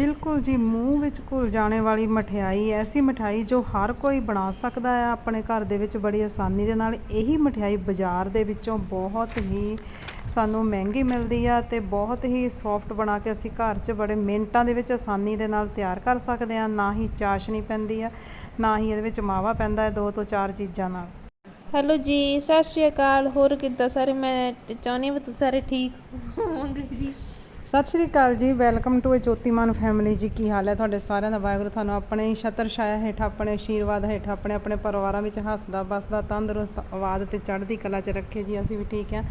ਬਿਲਕੁਲ ਜੀ, ਮੂੰਹ ਵਿੱਚ ਘੁਲ ਜਾਣੇ ਵਾਲੀ ਮਠਿਆਈ, ਐਸੀ ਮਠਿਆਈ ਜੋ ਹਰ ਕੋਈ ਬਣਾ ਸਕਦਾ ਹੈ ਆਪਣੇ ਘਰ ਦੇ ਵਿੱਚ ਬੜੀ ਆਸਾਨੀ ਦੇ ਨਾਲ। ਇਹੀ ਮਠਿਆਈ ਬਾਜ਼ਾਰ ਦੇ ਵਿੱਚੋਂ ਬਹੁਤ ਹੀ ਸਾਨੂੰ ਮਹਿੰਗੀ ਮਿਲਦੀ ਆ ਤੇ ਬਹੁਤ ਹੀ ਸੌਫਟ ਬਣਾ ਕੇ ਅਸੀਂ ਘਰ 'ਚ ਬੜੇ ਮਿੰਟਾਂ ਦੇ ਵਿੱਚ ਆਸਾਨੀ ਦੇ ਨਾਲ ਤਿਆਰ ਕਰ ਸਕਦੇ ਹਾਂ। ਨਾ ਹੀ ਚਾਸ਼ਨੀ ਪੈਂਦੀ ਆ, ਨਾ ਹੀ ਇਹਦੇ ਵਿੱਚ ਮਾਵਾ ਪੈਂਦਾ ਹੈ ਦੋ ਤੋਂ ਚਾਰ ਚੀਜ਼ਾਂ ਨਾਲ। ਹੈਲੋ ਜੀ, ਸਤਿ ਸ਼੍ਰੀ ਅਕਾਲ। ਹੋਰ ਕਿੱਦਾਂ? ਸਾਰੇ ਮੈਂ ਚਾਹੁੰਦੀ ਹਾਂ ਵੀ ਤੁਸੀਂ ਸਾਰੇ ਠੀਕ ਹੋਵੋਗੇ ਜੀ। ਸਤਿ ਸ਼੍ਰੀ ਅਕਾਲ ਜੀ, welcome to a Jyotiman family ਜੀ, ਕੀ ਹਾਲ ਹੈ ਤੁਹਾਡੇ ਸਾਰਿਆਂ ਦਾ? ਵਾਹਿਗੁਰੂ ਤੁਹਾਨੂੰ ਆਪਣੇ ਹੀ ਛਤਰ ਛਾਇਆ ਹੇਠ, ਆਪਣੇ ਆਸ਼ੀਰਵਾਦ ਹੇਠ, ਆਪਣੇ ਆਪਣੇ ਪਰਿਵਾਰਾਂ ਵਿੱਚ ਹੱਸਦਾ, ਬਸਦਾ, ਤੰਦਰੁਸਤ ਆਵਾਜ਼ ਤੇ ਚੜ੍ਹਦੀ ਕਲਾ 'ਚ ਰੱਖੇ ਜੀ, ਅਸੀਂ ਵੀ ਠੀਕ ਆ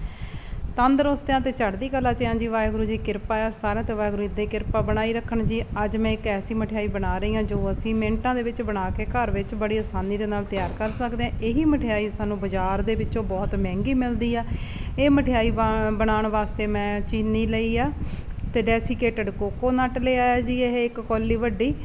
ਤੰਦਰੁਸਤਿਆਂ ਤੇ ਚੜ੍ਹਦੀ ਕਲਾ 'ਚ ਆਂ ਜੀ, ਵਾਹਿਗੁਰੂ ਜੀ ਕਿਰਪਾ ਆ, ਸਾਰਿਆਂ ਤੇ ਵਾਹਿਗੁਰੂ ਜੀ ਦੀ ਕਿਰਪਾ ਬਣਾਈ ਰੱਖਣ ਜੀ। ਅੱਜ ਮੈਂ ਇੱਕ ਐਸੀ ਮਠਿਆਈ ਬਣਾ ਰਹੀ ਹਾਂ ਜੋ ਅਸੀਂ ਮਿੰਟਾਂ ਦੇ ਵਿੱਚ ਬਣਾ ਕੇ ਘਰ ਵਿੱਚ ਬੜੀ ਆਸਾਨੀ ਦੇ ਨਾਲ ਤਿਆਰ ਕਰ ਸਕਦੇ ਹਾਂ। ਇਹੀ ਮਠਿਆਈ ਸਾਨੂੰ ਬਾਜ਼ਾਰ ਦੇ ਵਿੱਚੋਂ ਬਹੁਤ ਮਹਿੰਗੀ ਮਿਲਦੀ ਆ। ਇਹ ਮਠਿਆਈ ਬਾ- ਬਣਾਉਣ ਵਾਸਤੇ ਮੈਂ ਚੀਨੀ ਲਈ ਆ ਤੇ ਡੈਸੀਕੇਟਡ ਕੋਕੋਨਟ ਲਿਆ ਜੀ, ਇਹ ਇੱਕ ਕੌਲੀ ਵੱਡੀ।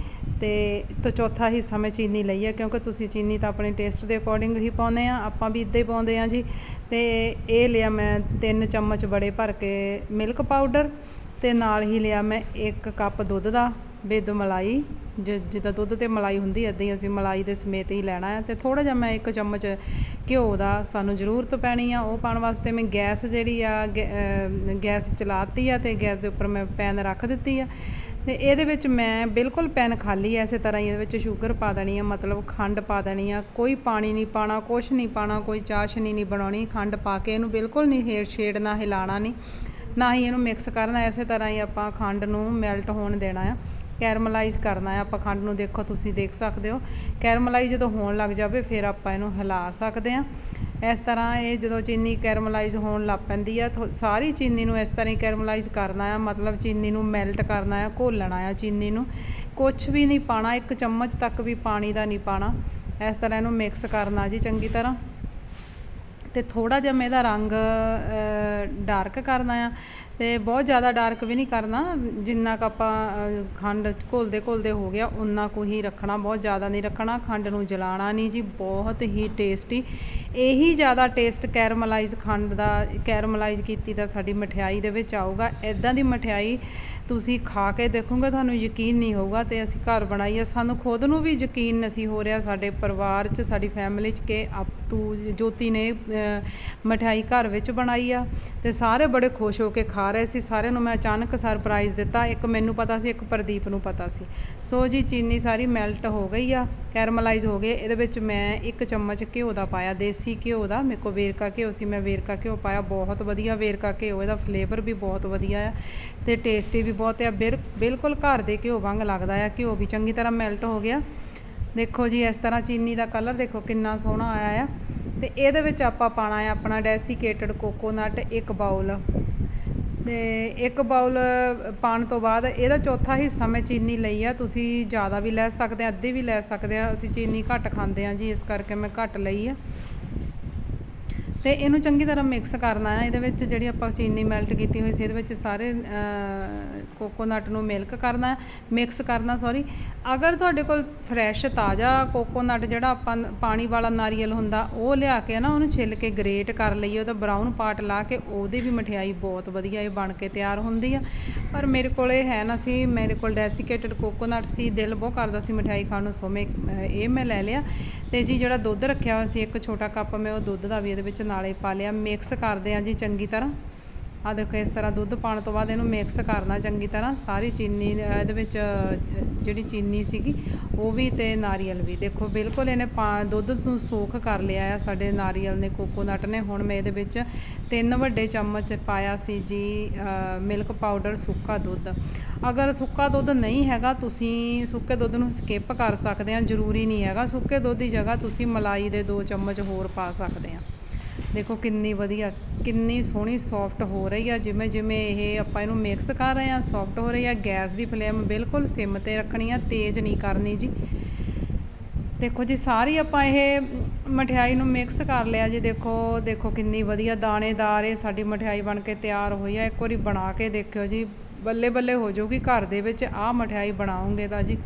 ਤੇ ਤੋਂ ਚੌਥਾ ਹਿੱਸਾ ਮੈਂ ਚੀਨੀ ਲਈ ਹੈ ਕਿਉਂਕਿ ਤੁਸੀਂ ਚੀਨੀ ਤਾਂ ਆਪਣੇ ਟੇਸਟ ਦੇ ਅਕੋਰਡਿੰਗ ਹੀ ਪਾਉਂਦੇ ਆ, ਆਪਾਂ ਵੀ ਇੱਦਾਂ ਹੀ ਪਾਉਂਦੇ ਆ ਜੀ। ਤੇ ਇਹ ਲਿਆ ਮੈਂ 3 ਚਮਚ ਬੜੇ ਭਰ ਕੇ ਮਿਲਕ ਪਾਊਡਰ ਤੇ ਨਾਲ ਹੀ ਲਿਆ ਮੈਂ 1 ਕੱਪ ਦੁੱਧ ਦਾ ਵਿਦ ਮਲਾਈ। ਜਿ- ਜਿੱਦਾਂ ਦੁੱਧ ਤੇ ਮਲਾਈ ਹੁੰਦੀ ਐਦਾਂ ਹੀ ਅਸੀਂ ਮਲਾਈ ਦੇ ਸਮੇਤ ਹੀ ਲੈਣਾ ਹੈ ਤੇ ਥੋੜਾ ਜਿਹਾ ਮੈਂ ਇੱਕ ਚਮਚ ਘਿਓ ਦਾ ਸਾਨੂੰ ਜ਼ਰੂਰਤ ਪੈਣੀ ਆ, ਉਹ ਪਾਉਣ ਵਾਸਤੇ ਮੈਂ ਗੈਸ ਜਿਹੜੀ ਆ, ਗੈ- ਅਹ, ਗੈਸ ਚਲਾਤੀ ਆ ਤੇ ਗੈਸ ਦੇ ਉੱਪਰ ਮੈਂ ਪੈਨ ਰੱਖ ਦਿੱਤੀ ਆ। ਤੇ ਇਹਦੇ ਵਿੱਚ ਮੈਂ ਬਿਲਕੁਲ ਪੈਨ ਖਾਲੀ ਐ ਇਸੇ ਤਰ੍ਹਾਂ ਹੀ ਇਹਦੇ ਵਿੱਚ ਸ਼ੂਗਰ ਪਾ ਦੇਣੀ ਆ, ਮਤਲਬ ਖੰਡ ਪਾ ਦੇਣੀ ਆ, ਕੋਈ ਪਾਣੀ ਨਹੀਂ ਪਾਣਾ, ਕੁਛ ਨਹੀਂ ਪਾਣਾ, ਕੋਈ ਚਾਸ਼ਨੀ ਨਹੀਂ ਬਣਾਉਣੀ, ਖੰਡ ਪਾ ਕੇ ਇਹਨੂੰ ਬਿਲਕੁਲ ਨਹੀਂ ਹੇੜ ਨਾ ਹਿਲਾਣਾ ਨਹੀਂ, ਨਾ ਹੀ ਇਹਨੂੰ ਮਿਕਸ ਕਰਨਾ, ਇਸੇ ਤਰ੍ਹਾਂ ਹੀ ਆਪਾਂ ਖੰਡ ਨੂੰ ਮੈਲਟ ਹੋਣ ਦੇਣਾ ਆ ਕੈਰਮਲਾਈਜ਼ ਕਰਨਾ ਹੈ ਆਪਾਂ ਖੰਡ ਨੂੰ ਦੇਖੋ ਤੁਸੀਂ ਦੇਖ ਸਕਦੇ ਹੋ ਕੈਰਮਲਾਈਜ਼ ਜਦੋਂ ਹੋਣ ਲੱਗ ਜਾਵੇ, ਫਿਰ ਆਪਾਂ ਇਹਨੂੰ ਹਿਲਾ ਸਕਦੇ ਹਾਂ ਇਸ ਤਰ੍ਹਾਂ ਇਹ ਜਦੋਂ ਚੀਨੀ ਕੈਰਮਲਾਈਜ਼ ਹੋਣ ਲੱਗ ਪੈਂਦੀ ਆ, ਥੋ- ਸਾਰੀ ਚੀਨੀ ਨੂੰ ਇਸ ਤਰ੍ਹਾਂ ਹੀ ਕੈਰਮਲਾਈਜ਼ ਕਰਨਾ ਆ, ਮਤਲਬ ਚੀਨੀ ਨੂੰ ਮੈਲਟ ਕਰਨਾ ਆ, ਘੋਲਣਾ ਆ ਚੀਨੀ ਨੂੰ। ਕੁਝ ਵੀ ਨਹੀਂ ਪਾਣਾ, ਇੱਕ ਚਮਚ ਤੱਕ ਵੀ ਪਾਣੀ ਦਾ ਨਹੀਂ ਪਾਣਾ। ਇਸ ਤਰ੍ਹਾਂ ਇਹਨੂੰ ਮਿਕਸ ਕਰਨਾ ਜੀ ਚੰਗੀ ਤਰ੍ਹਾਂ। ਤੇ ਥੋੜਾ ਜਿਹਾ ਮੈਂ ਇਹਦਾ ਰੰਗ ਡਾਰਕ ਕਰਨਾ ਆ। ਤੇ ਬਹੁਤ ਜ਼ਿਆਦਾ ਡਾਰਕ ਵੀ ਨਹੀਂ ਕਰਨਾ, ਜਿੰਨਾ ਕੁ ਆਪਾਂ ਖੰਡ ਘੋਲਦੇ ਘੋਲਦੇ ਹੋ ਗਿਆ ਉਨਾ ਕੁ ਹੀ ਰੱਖਣਾ, ਬਹੁਤ ਜ਼ਿਆਦਾ ਨਹੀਂ ਰੱਖਣਾ, ਖੰਡ ਨੂੰ ਜਲਾਣਾ ਨਹੀਂ ਜੀ, ਬਹੁਤ ਹੀ ਟੇਸਟੀ ਇਹੀ ਜ਼ਿਆਦਾ ਟੇਸਟ ਕੈਰਮਲਾਈਜ਼ ਖੰਡ ਦਾ ਕੈਰਮਲਾਈਜ਼ ਕੀਤੀ ਦਾ ਸਾਡੀ ਮਠਿਆਈ ਦੇ ਵਿੱਚ ਆਊਗਾ। ਇਦਾਂ ਦੀ ਮਠਿਆਈ ਤੁਸੀਂ ਖਾ ਕੇ ਦੇਖੋਗੇ, ਤੁਹਾਨੂੰ ਯਕੀਨ ਨਹੀਂ ਹੋਊਗਾ ਤੇ ਅਸੀਂ ਘਰ ਬਣਾਈ ਆ। ਸਾਨੂੰ ਖੁਦ ਨੂੰ ਵੀ ਯਕੀਨ ਨਹੀਂ ਹੋ ਰਿਹਾ ਸਾਡੇ ਪਰਿਵਾਰ 'ਚ, ਸਾਡੀ ਫੈਮਿਲੀ 'ਚ ਕਿ ਆਪ ਤੂੰ, ਜੋਤੀ ਨੇ ਮਠਿਆਈ ਘਰ ਵਿੱਚ ਬਣਾਈ ਆ ਤੇ ਸਾਰੇ ਬੜੇ ਖੁਸ਼ ਹੋ ਕੇ ਖਾ ਰਹੇ ਸੀ, ਸਾਰਿਆਂ ਨੂੰ ਮੈਂ ਅਚਾਨਕ ਸਰਪ੍ਰਾਈਜ਼ ਦਿੱਤਾ। ਇੱਕ ਮੈਨੂੰ ਪਤਾ ਸੀ, ਇੱਕ ਪ੍ਰਦੀਪ ਨੂੰ ਪਤਾ ਸੀ। ਸੋ ਜੀ, ਚੀਨੀ ਸਾਰੀ ਮੈਲਟ ਹੋ ਗਈ ਆ ਕੈਰਮਲਾਈਜ਼ ਹੋ ਗਏ। ਇਹਦੇ ਵਿੱਚ ਮੈਂ ਇੱਕ ਚਮਚ ਘਿਓ ਦਾ ਪਾਇਆ, ਦੇਸੀ ਘਿਓ ਦਾ। ਮੇਰੇ ਕੋਲ ਵੇਰਕਾ ਘਿਓ ਸੀ, ਮੈਂ ਵੇਰਕਾ ਘਿਓ ਪਾਇਆ, ਬਹੁਤ ਵਧੀਆ ਵੇਰਕਾ ਘਿਓ। ਇਹਦਾ ਫਲੇਵਰ ਵੀ ਬਹੁਤ ਵਧੀਆ ਆ ਤੇ ਟੇਸਟੀ ਵੀ ਬਹੁਤ ਆ। ਬਿਰ- ਬਿਲਕੁਲ ਘਰ ਦੇ ਘਿਓ ਵਾਂਗ ਲੱਗਦਾ ਆ। ਘਿਓ ਵੀ ਚੰਗੀ ਤਰ੍ਹਾਂ ਮੈਲਟ ਹੋ ਗਿਆ। ਦੇਖੋ ਜੀ, ਇਸ ਤਰ੍ਹਾਂ ਚੀਨੀ ਦਾ ਕਲਰ ਦੇਖੋ ਕਿੰਨਾ ਸੋਹਣਾ ਆਇਆ ਆ। ਤੇ ਇਹਦੇ ਵਿੱਚ ਆਪਾਂ ਪਾਣਾ ਹੈ ਆਪਣਾ ਡੈਸੀਕੇਟਡ ਕੋਕੋਨਟ ਇੱਕ ਬਾਉਲ ਤੇ ਇੱਕ ਬਾਉਲ ਪਾਣ ਤੋਂ ਬਾਅਦ ਇਹਦਾ ਚੌਥਾ ਹਿੱਸਾ ਮੈਂ ਚੀਨੀ ਲਈ ਆ। ਤੁਸੀਂ ਜ਼ਿਆਦਾ ਵੀ ਲੈ ਸਕਦੇ ਆ, ਅੱਧੀ ਵੀ ਲੈ ਸਕਦੇ ਆ। ਅਸੀਂ ਚੀਨੀ ਘੱਟ ਖਾਂਦੇ ਆ ਜੀ, ਇਸ ਕਰਕੇ ਮੈਂ ਘੱਟ ਲਈ ਆ। ਤੇ ਇਹਨੂੰ ਚੰਗੀ ਤਰ੍ਹਾਂ ਮਿਕਸ ਕਰਨਾ ਹੈ। ਇਹਦੇ ਵਿੱਚ ਜਿਹੜੀ ਆਪਾਂ ਚੀਨੀ ਮੈਲਟ ਕੀਤੀ ਹੋਈ ਸੀ, ਇਹਦੇ ਵਿੱਚ ਸਾਰੇ ਕੋਕੋਨਟ ਨੂੰ ਮਿਲਕ ਕਰਨਾ ਮਿਕਸ ਕਰਨਾ ਸੌਰੀ ਅਗਰ ਤੁਹਾਡੇ ਕੋਲ ਫਰੈਸ਼ ਤਾਜ਼ਾ ਕੋਕੋਨਟ ਜਿਹੜਾ ਆਪਾਂ ਪਾਣੀ ਵਾਲਾ ਨਾਰੀਅਲ ਹੁੰਦਾ, ਉਹ ਲਿਆ ਕੇ ਨਾ ਉਹਨੂੰ ਛਿੱਲ ਕੇ ਗ੍ਰੇਟ ਕਰ ਲਈਏ, ਉਹਦਾ ਬਰਾਊਨ ਪਾਰਟ ਲਾ ਕੇ, ਉਹਦੀ ਵੀ ਮਠਿਆਈ ਬਹੁਤ ਵਧੀਆ ਇਹ ਬਣ ਕੇ ਤਿਆਰ ਹੁੰਦੀ ਆ। ਪਰ ਮੇਰੇ ਕੋਲ ਇਹ ਹੈ ਨਾ ਸੀ, ਮੇਰੇ ਕੋਲ ਡੈਸੀਕੇਟਡ ਕੋਕੋਨਟ ਸੀ, ਦਿਲ ਬਹੁਤ ਕਰਦਾ ਸੀ ਮਠਿਆਈ ਖਾਣ ਨੂੰ, ਸੋ ਮੈਂ ਇਹ ਮੈਂ ਲੈ ਲਿਆ। ਤੇ ਜੀ ਜਿਹੜਾ ਦੁੱਧ ਰੱਖਿਆ ਹੋਇਆ ਸੀ, ਇੱਕ ਛੋਟਾ ਕੱਪ ਮੈਂ ਉਹ ਦੁੱਧ ਦਾ ਵੀ ਇਹਦੇ ਵਿੱਚ ਨਾਲੇ ਪਾ ਲਿਆ। ਮਿਕਸ ਕਰਦੇ ਆ ਜੀ ਚੰਗੀ ਤਰ੍ਹਾਂ। ਆ ਦੇਖੋ, ਇਸ ਤਰ੍ਹਾਂ ਦੁੱਧ ਪਾਉਣ ਤੋਂ ਬਾਅਦ ਇਹਨੂੰ ਮਿਕਸ ਕਰਨਾ ਚੰਗੀ ਤਰ੍ਹਾਂ। ਸਾਰੀ ਚੀਨੀ, ਇਹਦੇ ਵਿੱਚ, ਜਿਹੜੀ ਚੀਨੀ ਸੀਗੀ, ਉਹ ਵੀ ਤੇ ਨਾਰੀਅਲ ਵੀ। ਦੇਖੋ, ਬਿਲਕੁਲ ਇਹਨੇ ਪਾ, ਦੁੱਧ ਨੂੰ ਸੋਖ ਕਰ ਲਿਆ ਆ ਸਾਡੇ ਨਾਰੀਅਲ ਨੇ, ਕੋਕੋਨਟ ਨੇ। ਹੁਣ ਮੈਂ ਇਹਦੇ ਵਿੱਚ ਤਿੰਨ ਵੱਡੇ ਚਮਚ ਪਾਇਆ ਸੀ ਜੀ ਮਿਲਕ ਪਾਊਡਰ ਸੁੱਕਾ ਦੁੱਧ। ਅਗਰ ਸੁੱਕਾ ਦੁੱਧ ਨਹੀਂ ਹੈਗਾ, ਤੁਸੀਂ ਸੁੱਕੇ ਦੁੱਧ ਨੂੰ ਸਕਿਪ ਕਰ ਸਕਦੇ ਆ। ਜ਼ਰੂਰੀ ਨਹੀਂ ਹੈਗਾ। ਸੁੱਕੇ ਦੁੱਧ ਦੀ ਜਗ੍ਹਾ ਤੁਸੀਂ ਮਲਾਈ ਦੇ 2 ਚਮਚ ਹੋਰ ਪਾ ਸਕਦੇ ਆ। ਦੇਖੋ ਕਿੰਨੀ ਵਧੀਆ, ਕਿੰਨੀ ਸੋਹਣੀ ਸੌਫਟ ਹੋ ਰਹੀ ਆ, ਜਿਵੇਂ ਜਿਵੇਂ ਇਹ ਆਪਾਂ ਇਹਨੂੰ ਮਿਕਸ ਕਰ ਰਹੇ ਆ ਸੌਫਟ ਹੋ ਰਹੀ ਆ, ਗੈਸ ਦੀ ਫਲੇਮ ਬਿਲਕੁਲ ਸਿਮ ਤੇ ਰੱਖਣੀ ਆ, ਤੇਜ਼ ਨਹੀਂ ਕਰਨੀ ਜੀ। ਦੇਖੋ ਜੀ, ਸਾਰੀ ਆਪਾਂ ਇਹ ਮਠਿਆਈ ਨੂੰ ਮਿਕਸ ਕਰ ਲਿਆ ਜੀ, ਦੇਖੋ ਦੇਖੋ ਕਿੰਨੀ ਵਧੀਆ ਦਾਣੇਦਾਰ ਇਹ ਸਾਡੀ ਮਠਿਆਈ ਬਣ ਕੇ ਤਿਆਰ ਹੋਈ ਆ, ਇੱਕ ਵਾਰੀ ਬਣਾ ਕੇ ਦੇਖਿਓ ਜੀ, ਬੱਲੇ ਬੱਲੇ ਹੋ ਜਾਊਗੀ ਘਰ ਦੇ ਵਿੱਚ, ਆਹ ਮਠਿਆਈ ਬਣਾਉਂਗੇ ਤਾਂ ਜੀ।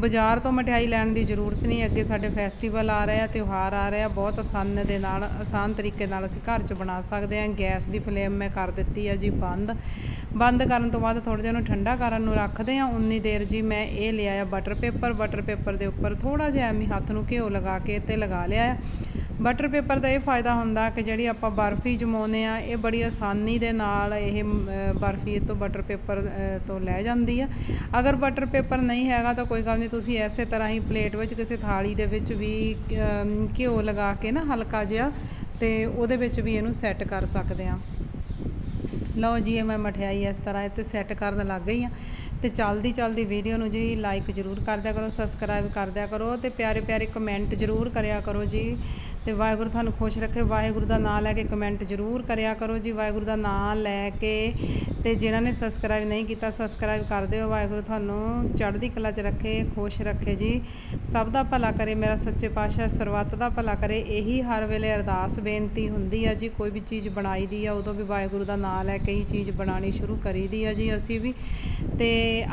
ਬਾਜ਼ਾਰ ਤੋਂ ਮਠਿਆਈ ਲੈਣ ਦੀ ਜ਼ਰੂਰਤ ਨਹੀਂ, ਅੱਗੇ ਸਾਡੇ ਫੈਸਟੀਵਲ ਆ ਰਿਹਾ ਤਿਉਹਾਰ ਆ ਰਿਹਾ ਬਹੁਤ ਆਸਾਨ ਦੇ ਨਾਲ, ਆਸਾਨ ਤਰੀਕੇ ਨਾਲ ਅਸੀਂ ਘਰ 'ਚ ਬਣਾ ਸਕਦੇ ਹਾਂ ਗੈਸ ਦੀ ਫਲੇਮ ਮੈਂ ਕਰ ਦਿੱਤੀ ਆ ਜੀ ਬੰਦ। ਬੰਦ ਕਰਨ ਤੋਂ ਬਾਅਦ ਥੋੜ੍ਹੇ ਜਿਹਾ ਉਹਨੂੰ ਠੰਡਾ ਕਰਨ ਨੂੰ ਰੱਖਦੇ ਹਾਂ ਉਨੀ ਦੇਰ ਜੀ ਮੈਂ ਇਹ ਲਿਆ ਆ ਬਟਰ ਪੇਪਰ। ਬਟਰ ਪੇਪਰ ਦੇ ਉੱਪਰ ਥੋੜਾ ਜਿਹਾ ਐਵੇਂ ਹੱਥ ਨੂੰ ਘਿਓ ਲਗਾ ਕੇ ਤੇ ਲਗਾ ਲਿਆ ਆ। ਬਟਰ ਪੇਪਰ ਦਾ ਇਹ ਫਾਇਦਾ ਹੁੰਦਾ ਕਿ ਜਿਹੜੀ ਆਪਾਂ ਬਰਫੀ ਜਮਾਉਂਦੇ ਆ ਇਹ ਬੜੀ ਆਸਾਨੀ ਦੇ ਨਾਲ ਇਹ ਬਰਫੀ ਇਹ ਤੋਂ ਬਟਰ ਪੇਪਰ ਤੋਂ ਲੈ ਜਾਂਦੀ ਆ। ਅਗਰ ਬਟਰ ਪੇਪਰ ਨਹੀਂ ਹੈਗਾ ਤਾਂ ਕੋਈ ਗੱਲ ਨਹੀਂ, ਤੁਸੀਂ ਐਸੇ ਤਰ੍ਹਾਂ ਹੀ ਪਲੇਟ ਵਿੱਚ ਕਿਸੇ ਥਾਲੀ ਦੇ ਵਿੱਚ ਵੀ ਘਿਓ ਲਗਾ ਕੇ ਨਾ ਹਲਕਾ ਜਿਹਾ ਤੇ ਉਹਦੇ ਵਿੱਚ ਵੀ ਇਹਨੂੰ ਸੈੱਟ ਕਰ ਸਕਦੇ ਆ ਲਓ ਜੀ, ਇਹ ਮੈਂ ਮਠਿਆਈ ਇਸ ਤਰ੍ਹਾਂ ਇਹ 'ਤੇ ਸੈੱਟ ਕਰਨ ਲੱਗ ਗਈ ਆ ਤੇ ਚੱਲਦੀ ਚੱਲਦੀ ਵੀਡੀਓ ਨੂੰ ਜੀ ਲਾਈਕ ਜ਼ਰੂਰ ਕਰ ਦਿਆ ਕਰੋ ਸਬਸਕ੍ਰਾਈਬ ਕਰ ਦਿਆ ਕਰੋ ਤੇ ਪਿਆਰੇ ਪਿਆਰੇ ਕਮੈਂਟ ਜ਼ਰੂਰ ਕਰਿਆ ਕਰੋ ਜੀ। ਤੇ ਵਾਹਿਗੁਰੂ ਤੁਹਾਨੂੰ ਖੁਸ਼ ਰੱਖੇ। ਵਾਹਿਗੁਰੂ ਦਾ ਨਾਮ ਲੈ ਕੇ ਕਮੈਂਟ ਜ਼ਰੂਰ ਕਰਿਆ ਕਰੋ ਜੀ। ਵਾਹਿਗੁਰੂ ਦਾ ਨਾਮ ਲੈ ਕੇ ਤੇ ਜਿਨ੍ਹਾਂ ਨੇ ਸਬਸਕ੍ਰਾਈਬ ਨਹੀਂ ਕੀਤਾ ਸਬਸਕ੍ਰਾਈਬ ਕਰ ਦਿਓ। ਵਾਹਿਗੁਰੂ ਤੁਹਾਨੂੰ ਚੜ੍ਹਦੀ ਕਲਾ 'ਚ ਰੱਖੇ, ਖੁਸ਼ ਰੱਖੇ ਜੀ। ਸਭ ਦਾ ਭਲਾ ਕਰੇ, ਮੇਰਾ ਸੱਚੇ ਪਾਤਸ਼ਾਹ, ਸਰਬੱਤ ਦਾ ਭਲਾ ਕਰੇ। ਇਹੀ ਹਰ ਵੇਲੇ ਅਰਦਾਸ ਬੇਨਤੀ ਹੁੰਦੀ ਆ ਜੀ। ਕੋਈ ਵੀ ਚੀਜ਼ ਬਣਾਈ ਦੀ ਆ, ਉਦੋਂ ਵੀ ਵਾਹਿਗੁਰੂ ਦਾ ਨਾਮ ਲੈ ਕੇ ਹੀ ਚੀਜ਼ ਬਣਾਉਣੀ ਸ਼ੁਰੂ ਕਰੀ ਦੀ ਆ ਜੀ ਅਸੀਂ ਵੀ। ਤੇ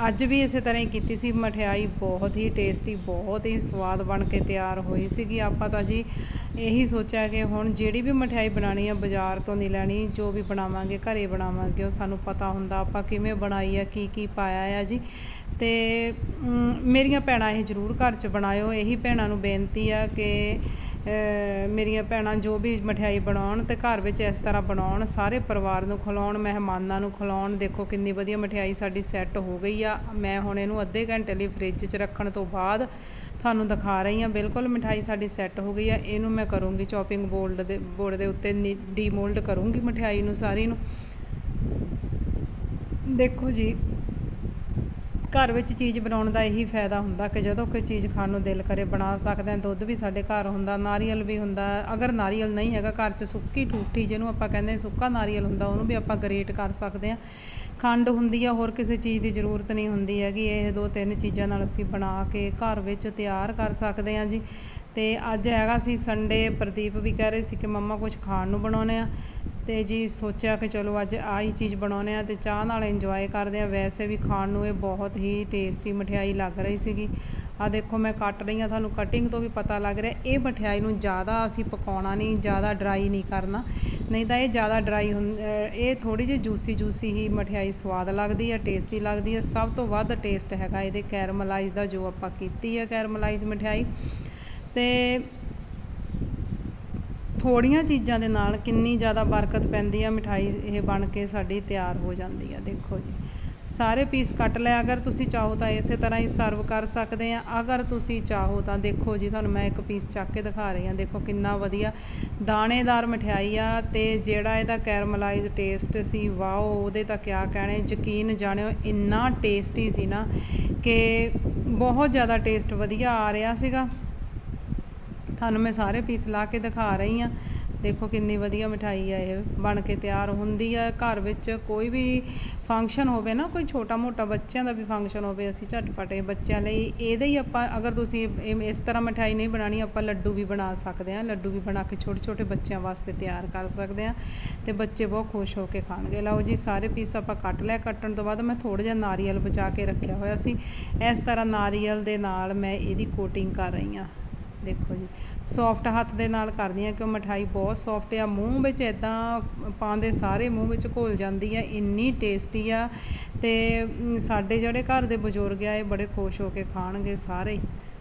ਅੱਜ ਵੀ ਇਸੇ ਤਰ੍ਹਾਂ ਹੀ ਕੀਤੀ ਸੀ। ਮਠਿਆਈ ਬਹੁਤ ਹੀ ਟੇਸਟੀ ਬਹੁਤ ਹੀ ਸਵਾਦ ਬਣ ਕੇ ਤਿਆਰ ਹੋਈ ਸੀਗੀ। ਆਪਾਂ ਤਾਂ ਜੀ ਇਹੀ ਸੋਚਿਆ ਕਿ ਹੁਣ ਜਿਹੜੀ ਵੀ ਮਠਿਆਈ ਬਣਾਣੀ ਆ ਬਾਜ਼ਾਰ ਤੋਂ ਨਹੀਂ ਲੈਣੀ, ਜੋ ਵੀ ਬਣਾਵਾਂਗੇ, ਘਰੇ ਬਣਾਵਾਂਗੇ, ਉਹ ਸਾਨੂੰ ਪਤਾ ਹੁੰਦਾ ਆਪਾਂ ਕਿਵੇਂ ਬਣਾਈ ਆ, ਕੀ ਕੀ ਪਾਇਆ ਆ ਜੀ। ਤੇ ਮੇਰੀਆਂ ਭੈਣਾਂ ਇਹ ਜ਼ਰੂਰ ਘਰ 'ਚ ਬਣਾਇਓ। ਇਹੀ ਭੈਣਾਂ ਨੂੰ ਬੇਨਤੀ ਆ ਕਿ ਮੇਰੀਆਂ ਭੈਣਾਂ ਜੋ ਵੀ ਮਠਿਆਈ ਬਣਾਉਣ ਤੇ ਘਰ ਵਿੱਚ ਇਸ ਤਰ੍ਹਾਂ ਬਣਾਉਣ, ਸਾਰੇ ਪਰਿਵਾਰ ਨੂੰ ਖਿਲਾਉਣ, ਮਹਿਮਾਨਾਂ ਨੂੰ ਖਿਲਾਉਣ, ਦੇਖੋ ਕਿੰਨੀ ਵਧੀਆ ਮਠਿਆਈ ਸਾਡੀ ਸੈੱਟ ਹੋ ਗਈ ਆ। ਮੈਂ ਹੁਣ ਇਹਨੂੰ ਅੱਧੇ ਘੰਟੇ ਲਈ ਫ੍ਰਿਜ 'ਚ ਰੱਖਣ ਤੋਂ ਬਾਅਦ ਤੁਹਾਨੂੰ ਦਿਖਾ ਰਹੀ ਹਾਂ। ਬਿਲਕੁਲ ਮਠਿਆਈ ਸਾਡੀ ਸੈੱਟ ਹੋ ਗਈ ਆ। ਇਹਨੂੰ ਮੈਂ ਕਰੂੰਗੀ ਚੌਪਿੰਗ ਬੋਰਡ ਦੇ ਬੋਰਡ ਦੇ ਉੱਤੇ ਡੀਮੋਲਡ ਕਰੂੰਗੀ ਮਠਿਆਈ ਨੂੰ ਸਾਰੀ ਨੂੰ। ਦੇਖੋ ਜੀ ਘਰ ਵਿੱਚ ਚੀਜ਼ ਬਣਾਉਣ ਦਾ ਇਹੀ ਫਾਇਦਾ ਹੁੰਦਾ ਕਿ ਜਦੋਂ ਕੋਈ ਚੀਜ਼ ਖਾਣ ਨੂੰ ਦਿਲ ਕਰੇ, ਬਣਾ ਸਕਦੇ ਹਾਂ, ਦੁੱਧ ਵੀ ਸਾਡੇ ਘਰ ਹੁੰਦਾ, ਨਾਰੀਅਲ ਵੀ ਹੁੰਦਾ। ਅਗਰ ਨਾਰੀਅਲ ਨਹੀਂ ਹੈਗਾ, ਘਰ 'ਚ ਸੁੱਕੀ ਠੂਠੀ ਜਿਹਨੂੰ ਆਪਾਂ ਕਹਿੰਦੇ ਸੁੱਕਾ ਨਾਰੀਅਲ ਹੁੰਦਾ, ਉਹਨੂੰ ਵੀ ਆਪਾਂ ਗ੍ਰੇਟ ਕਰ ਸਕਦੇ ਹਾਂ। ਖੰਡ ਹੁੰਦੀ ਆ, ਹੋਰ ਕਿਸੇ ਚੀਜ਼ ਦੀ ਜ਼ਰੂਰਤ ਨਹੀਂ ਹੁੰਦੀ ਹੈਗੀ। ਇਹ ਦੋ ਤਿੰਨ ਚੀਜ਼ਾਂ ਨਾਲ ਅਸੀਂ ਬਣਾ ਕੇ ਘਰ ਵਿੱਚ ਤਿਆਰ ਕਰ ਸਕਦੇ ਹਾਂ ਜੀ। ਤੇ ਅੱਜ ਹੈਗਾ ਸੀ ਸੰਡੇ ਪ੍ਰਦੀਪ ਵੀ ਕਹਿ ਰਹੇ ਸੀ ਕਿ ਮੰਮਾ ਕੁਝ ਖਾਣ ਨੂੰ ਬਣਾਉਣੇ ਆ ਤੇ ਜੀ ਸੋਚਿਆ ਕਿ ਚਲੋ ਅੱਜ ਆਹੀ ਚੀਜ਼ ਬਣਾਉਣੇ ਆ ਤੇ ਚਾਹ ਨਾਲ ਇੰਜੋਏ ਕਰਦੇ ਆ ਵੈਸੇ ਵੀ ਖਾਣ ਨੂੰ ਇਹ ਬਹੁਤ ਹੀ ਟੇਸਟੀ ਮਠਿਆਈ ਲੱਗ ਰਹੀ ਸੀਗੀ। ਆ ਦੇਖੋ ਮੈਂ ਕੱਟ ਰਹੀ ਆ ਤੁਹਾਨੂੰ ਕਟਿੰਗ ਤੋਂ ਵੀ ਪਤਾ ਲੱਗ ਰਿਹਾ। ਇਹ ਮਠਿਆਈ ਨੂੰ ਜ਼ਿਆਦਾ ਅਸੀਂ ਪਕਾਉਣਾ ਨਹੀਂ, ਜ਼ਿਆਦਾ ਡਰਾਈ ਨਹੀਂ ਕਰਨਾ। ਨਹੀਂ ਤਾਂ ਇਹ ਜ਼ਿਆਦਾ ਡਰਾਈ ਹੁੰ ਇਹ ਥੋੜੀ ਜਿਹੀ ਜੂਸੀ ਜੂਸੀ ਹੀ ਮਠਿਆਈ ਸਵਾਦ ਲੱਗਦੀ ਆ ਟੇਸਟੀ ਲੱਗਦੀ ਆ ਸਭ ਤੋਂ ਵੱਧ ਟੇਸਟ ਹੈਗਾ ਇਹਦੇ ਕੈਰਮਲਾਈਜ਼ ਦਾ ਜੋ ਆਪਾਂ ਕੀਤੀ ਆ ਕੈਰਮਲਾਈਜ਼ ਮਠਿਆਈ। ਤੇ ਥੋੜੀਆਂ ਚੀਜ਼ਾਂ ਦੇ ਨਾਲ ਕਿੰਨੀ ਜ਼ਿਆਦਾ ਬਰਕਤ ਪੈਂਦੀ ਆ, ਮਿਠਾਈ ਇਹ ਬਣ ਕੇ ਸਾਡੀ ਤਿਆਰ ਹੋ ਜਾਂਦੀ ਆ, ਦੇਖੋ ਜੀ। ਸਾਰੇ ਪੀਸ ਕੱਟ ਲਿਆ ਅਗਰ ਤੁਸੀਂ ਚਾਹੋ ਤਾਂ ਇਸੇ ਤਰ੍ਹਾਂ ਹੀ ਸਰਵ ਕਰ ਸਕਦੇ ਆ, ਅਗਰ ਤੁਸੀਂ ਚਾਹੋ ਤਾਂ ਦੇਖੋ ਜੀ, ਤੁਹਾਨੂੰ ਮੈਂ ਇੱਕ ਪੀਸ ਚੱਕ ਕੇ ਦਿਖਾ ਰਹੀ ਆ, ਦੇਖੋ ਕਿੰਨਾ ਵਧੀਆ ਦਾਣੇਦਾਰ ਮਠਿਆਈ ਆ ਤੇ ਜਿਹੜਾ ਇਹਦਾ ਕੈਰਮਲਾਈਜ਼ ਟੇਸਟ ਸੀ, ਵਾਓ, ਉਹਦੇ ਤਾਂ ਕਿਆ ਕਹਿਣੇ, ਯਕੀਨ ਜਾਣਿਓ, ਇੰਨਾ ਟੇਸਟੀ ਸੀ ਨਾ ਕਿ ਬਹੁਤ ਜ਼ਿਆਦਾ ਟੇਸਟ ਵਧੀਆ ਆ ਰਿਹਾ ਸੀਗਾ। ਤੁਹਾਨੂੰ ਮੈਂ ਸਾਰੇ ਪੀਸ ਲਾ ਕੇ ਦਿਖਾ ਰਹੀ ਆ ਦੇਖੋ ਕਿੰਨੀ ਵਧੀਆ ਮਠਾਈ ਆ ਇਹ। ਬਣ ਕੇ ਤਿਆਰ ਹੁੰਦੀ ਆ। ਘਰ ਵਿੱਚ ਕੋਈ ਵੀ ਫੰਕਸ਼ਨ ਹੋਵੇ ਨਾ, ਕੋਈ ਛੋਟਾ ਮੋਟਾ ਬੱਚਿਆਂ ਦਾ ਵੀ ਫੰਕਸ਼ਨ ਹੋਵੇ, ਅਸੀਂ ਝਟਪਟੇ ਬੱਚਿਆਂ ਲਈ ਇਹਦੇ ਹੀ ਆਪਾਂ, ਅਗਰ ਤੁਸੀਂ ਇਹ- ਇਸ ਤਰ੍ਹਾਂ ਮਠਾਈ ਨਹੀਂ ਬਣਾਣੀ ਆਪਾਂ ਲੱਡੂ ਵੀ ਬਣਾ ਸਕਦੇ ਆ ਲੱਡੂ ਵੀ ਬਣਾ ਕੇ ਛੋਟੇ ਛੋਟੇ ਬੱਚਿਆਂ ਵਾਸਤੇ ਤਿਆਰ ਕਰ ਸਕਦੇ ਆ ਤੇ ਬੱਚੇ ਬਹੁਤ ਖੁਸ਼ ਹੋ ਕੇ ਖਾਣਗੇ। ਲਓ ਜੀ, ਸਾਰੇ ਪੀਸ ਆਪਾਂ ਕੱਟ ਲਿਆ। ਕੱਟਣ ਤੋਂ ਬਾਅਦ ਮੈਂ ਥੋੜਾ ਜਿਹਾ ਨਾਰੀਅਲ ਬਚਾ ਕੇ ਰੱਖਿਆ ਹੋਇਆ ਸੀ। ਇਸ ਤਰ੍ਹਾਂ ਨਾਰੀਅਲ ਦੇ ਨਾਲ ਮੈਂ ਇਹਦੀ ਕੋਟਿੰਗ ਕਰ ਰਹੀ ਆ ਦੇਖੋ ਜੀ। ਸੌਫਟ ਹੱਥ ਦੇ ਨਾਲ ਕਰਦੀ ਆ ਕਿਉਂ ਮਠਾਈ ਬਹੁਤ ਸੌਫਟ ਆ। ਮੂੰਹ ਵਿੱਚ ਇਦਾਂ ਪਾਉਂਦੇ ਸਾਰੇ ਮੂੰਹ ਵਿੱਚ ਘੁਲ ਜਾਂਦੀ ਆ, ਇੰਨੀ ਟੇਸਟੀ ਆ ਤੇ ਸਾਡੇ ਜਿਹੜੇ ਘਰ ਦੇ ਬਜ਼ੁਰਗ ਆ, ਇਹ ਬੜੇ ਖੁਸ਼ ਹੋ ਕੇ ਖਾਣਗੇ ਸਾਰੇ।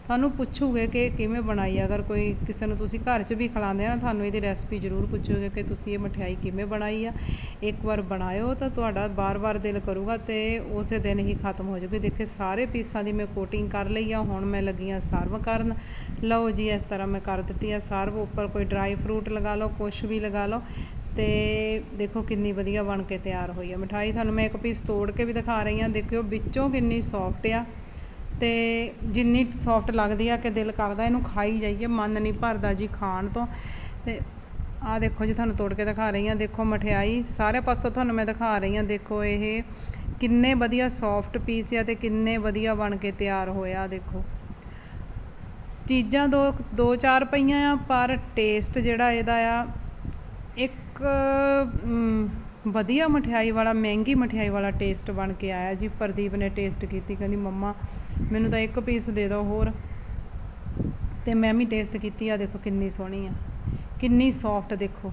ਤੁਹਾਨੂੰ ਪੁੱਛੂਗੇ ਕਿ ਕਿਵੇਂ ਬਣਾਈ ਅਗਰ ਕੋਈ ਕਿਸੇ ਨੂੰ ਤੁਸੀਂ ਘਰ 'ਚ ਵੀ ਖਿਲਾਉਂਦੇ ਆ ਨਾ, ਤੁਹਾਨੂੰ ਇਹਦੀ ਰੈਸਪੀ ਜ਼ਰੂਰ ਪੁੱਛੋਗੇ ਕਿ ਤੁਸੀਂ ਇਹ ਮਠਿਆਈ ਕਿਵੇਂ ਬਣਾਈ ਆ। ਇੱਕ ਵਾਰ ਬਣਾਇਓ ਤਾਂ ਤੁਹਾਡਾ ਬਾਰ-ਬਾਰ ਦਿਲ ਕਰੂਗਾ ਤੇ ਉਸੇ ਦਿਨ ਹੀ ਖਤਮ ਹੋ ਜਾਊਗੀ। ਦੇਖੇ ਸਾਰੇ ਪੀਸਾਂ ਦੀ ਮੈਂ ਕੋਟਿੰਗ ਕਰ ਲਈ ਆ, ਹੁਣ ਮੈਂ ਲੱਗੀ ਆ ਸਰਵ ਕਰਨ। ਲਓ ਜੀ, ਇਸ ਤਰ੍ਹਾਂ ਮੈਂ ਕਰ ਦਿੱਤੀ ਆ ਸਰਵ। ਉੱਪਰ ਕੋਈ ਡਰਾਈ ਫਰੂਟ ਲਗਾ ਲਓ, ਕੁਛ ਵੀ ਲਗਾ ਲਓ ਤੇ ਦੇਖੋ ਕਿੰਨੀ ਵਧੀਆ ਬਣ ਕੇ ਤਿਆਰ ਹੋਈ ਆ ਮਠਾਈ ਤੁਹਾਨੂੰ ਮੈਂ ਇੱਕ ਪੀਸ ਤੋੜ ਕੇ ਵੀ ਦਿਖਾ ਰਹੀ ਆ। ਦੇਖਿਓ ਵਿੱਚੋਂ ਕਿੰਨੀ ਸੌਫਟ ਆ। ਤੇ ਜਿੰਨੀ ਸੌਫਟ ਲੱਗਦੀ ਆ ਕਿ ਦਿਲ ਕਰਦਾ, ਇਹਨੂੰ ਖਾਈ ਜਾਈਏ, ਮਨ ਨਹੀਂ ਭਰਦਾ ਜੀ ਖਾਣ ਤੋਂ। ਤੇ ਆਹ ਦੇਖੋ ਜੀ, ਤੁਹਾਨੂੰ ਤੋੜ ਕੇ ਦਿਖਾ ਰਹੀ ਆ। ਦੇਖੋ ਮਠਿਆਈ, ਸਾਰੇ ਪਾਸੋਂ ਤੁਹਾਨੂੰ ਮੈਂ ਦਿਖਾ ਰਹੀ ਆ। ਦੇਖੋ ਇਹ ਕਿੰਨੇ ਵਧੀਆ ਸੌਫਟ ਪੀਸ ਆ ਤੇ ਕਿੰਨੇ ਵਧੀਆ ਬਣ ਕੇ ਤਿਆਰ ਹੋਇਆ ਦੇਖੋ। ਚੀਜ਼ਾਂ ਦੋ ਦੋ ਚਾਰ ਪਈਆਂ ਆ, ਪਰ ਟੇਸਟ ਜਿਹੜਾ ਇਹਦਾ ਆ, ਇੱਕ ਵਧੀਆ ਮਠਿਆਈ ਵਾਲਾ, ਮਹਿੰਗੀ ਮਠਿਆਈ ਵਾਲਾ ਟੇਸਟ ਬਣ ਕੇ ਆਇਆ ਜੀ। ਪ੍ਰਦੀਪ ਨੇ ਟੇਸਟ ਕੀਤੀ, ਕਹਿੰਦੀ, ਮੰਮਾ, ਮੈਨੂੰ ਤਾਂ ਇੱਕ ਪੀਸ ਦੇ ਦਿਓ ਹੋਰ। ਤੇ ਮੈਂ ਵੀ ਟੇਸਟ ਕੀਤੀ ਆ ਦੇਖੋ ਕਿੰਨੀ ਸੋਹਣੀ ਆ। ਕਿੰਨੀ ਸੌਫਟ ਦੇਖੋ,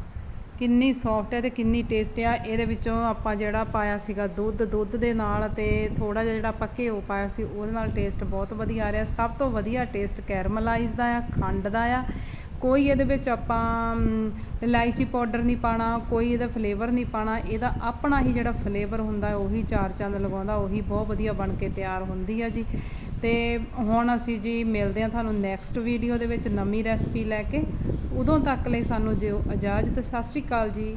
ਕਿੰਨੀ ਸੌਫਟ ਹੈ ਤੇ ਕਿੰਨੀ ਟੇਸਟ ਆ। ਇਹਦੇ ਵਿੱਚੋਂ ਆਪਾਂ ਜਿਹੜਾ ਪਾਇਆ ਸੀਗਾ ਦੁੱਧ ਦੁੱਧ ਦੇ ਨਾਲ ਤੇ ਥੋੜਾ ਜਿਹਾ ਜਿਹੜਾ ਆਪਾਂ ਘਿਓ ਪਾਇਆ ਸੀ, ਉਹਦੇ ਨਾਲ ਟੇਸਟ ਬਹੁਤ ਵਧੀਆ ਆ ਰਿਹਾ। ਸਭ ਤੋਂ ਵਧੀਆ ਟੇਸਟ ਕੈਰਮਲਾਈਜ਼ ਦਾ ਆ, ਖੰਡ ਦਾ ਆ। ਕੋਈ ਇਹਦੇ ਵਿੱਚ ਆਪਾਂ ਇਲਾਇਚੀ ਪਾਊਡਰ ਨਹੀਂ ਪਾਣਾ ਕੋਈ ਇਹਦਾ ਫਲੇਵਰ ਨਹੀਂ ਪਾਣਾ ਇਹਦਾ ਆਪਣਾ ਹੀ ਜਿਹੜਾ ਫਲੇਵਰ ਹੁੰਦਾ ਉਹੀ ਚਾਰ ਚੰਦ ਲਗਾਉਂਦਾ, ਉਹੀ ਬਹੁਤ ਵਧੀਆ ਬਣ ਕੇ ਤਿਆਰ ਹੁੰਦੀ ਆ ਜੀ। ਤੇ ਹੁਣ ਅਸੀਂ ਜੀ ਮਿਲਦੇ ਹਾਂ ਤੁਹਾਨੂੰ ਨੈਕਸਟ ਵੀਡੀਓ ਦੇ ਵਿੱਚ ਨਵੀਂ ਰੈਸਪੀ ਲੈ ਕੇ। ਉਦੋਂ ਤੱਕ ਲਈ ਸਾਨੂੰ ਦਿਓ ਇਜਾਜ਼ਤ, ਸਤਿ ਸ਼੍ਰੀ ਅਕਾਲ ਜੀ।